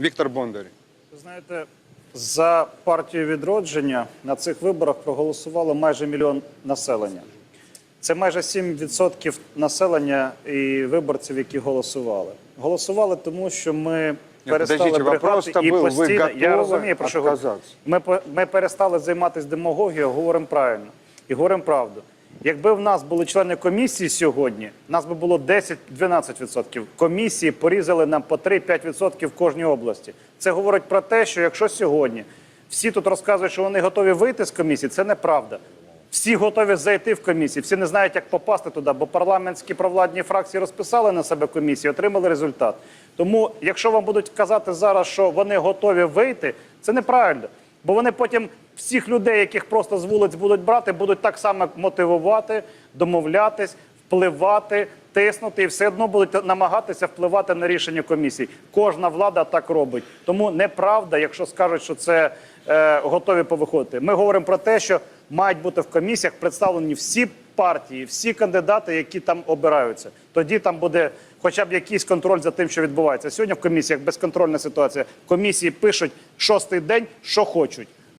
Віктор Бондар. Ви знаєте, за партію відродження на цих виборах проголосувало майже мільйон населення. Це майже 7% населення і виборців, які голосували. Голосували тому, що ми перестали подождите, вопрос-то брехати і был, вы постійно. Я готовы розумію, про що говорю. отказаться? Ми, по- ми перестали займатися демагогією, говоримо правильно і говоримо правду. Якби в нас були члени комісії сьогодні, нас би було 10-12%. Комісії порізали нам по 3-5% в кожній області. Це говорить про те, що якщо сьогодні всі тут розказують, що вони готові вийти з комісії, це неправда. Всі готові зайти в комісію, всі не знають, як попасти туди, бо парламентські провладні фракції розписали на себе комісію, отримали результат. Тому, якщо вам будуть казати зараз, що вони готові вийти, це неправильно. Бо вони потім всіх людей, яких просто з вулиць будуть брати, будуть так само мотивувати, домовлятись, впливати, тиснути і все одно будуть намагатися впливати на рішення комісії. Кожна влада так робить. Тому неправда, якщо скажуть, що це е, готові повиходити. Ми говоримо про те, що мають бути в комісіях представлені всі партії, всі кандидати, які там обираються. Тоді там буде хоча б якийсь контроль за тим, що відбувається. Сьогодні в комісіях безконтрольна ситуація. Комісії пишуть шостий день, що хочуть.